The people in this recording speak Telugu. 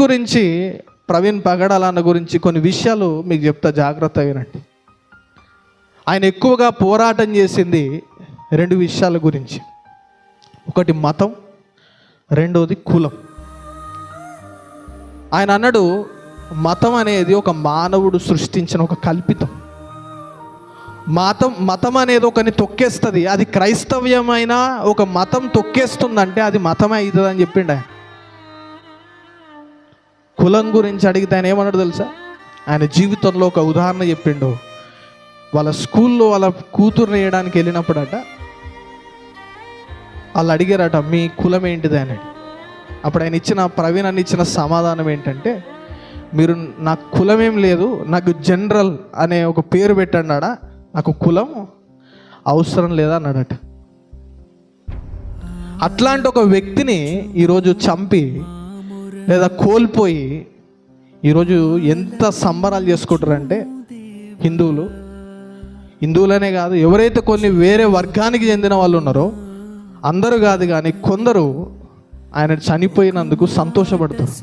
గురించి ప్రవీణ్ పగడాలన్న గురించి కొన్ని విషయాలు మీకు చెప్తా జాగ్రత్త వినండి. ఆయన ఎక్కువగా పోరాటం చేసింది రెండు విషయాల గురించి. ఒకటి మతం రెండోది కులం. ఆయన అన్నాడు మతం అనేది ఒక మానవుడు సృష్టించిన ఒక కల్పితం. మతం మతం అనేది ఒకని తొక్కేస్తుంది. అది క్రైస్తవ్యమైన ఒక మతం తొక్కేస్తుందంటే అది మతమే అవుతుంది అని చెప్పిండు ఆయన. కులం గురించి అడిగితే ఆయన ఏమన్నాడు తెలుసా? ఆయన జీవితంలో ఒక ఉదాహరణ చెప్పిండు. వాళ్ళ స్కూల్లో వాళ్ళ కూతురు వేయడానికి వెళ్ళినప్పుడట వాళ్ళు అడిగారట మీ కులం ఏంటిది? అని. అప్పుడు ఆయన ఇచ్చిన ప్రవీణ్ అని ఇచ్చిన సమాధానం ఏంటంటే మీరు నాకు కులం ఏం లేదు నాకు జనరల్ అనే ఒక పేరు పెట్టన్నాడా నాకు కులం అవసరం లేదా? అన్నాడట. అట్లాంటి ఒక వ్యక్తిని ఈరోజు చంపి లేదా కోల్పోయి ఈరోజు ఎంత సంబరాలు చేసుకుంటారంటే హిందువులు. హిందువులనే కాదు ఎవరైతే కొన్ని వేరే వర్గానికి చెందిన వాళ్ళు ఉన్నారో అందరూ కాదు కానీ కొందరు ఆయన చనిపోయినందుకు సంతోషపడతారు.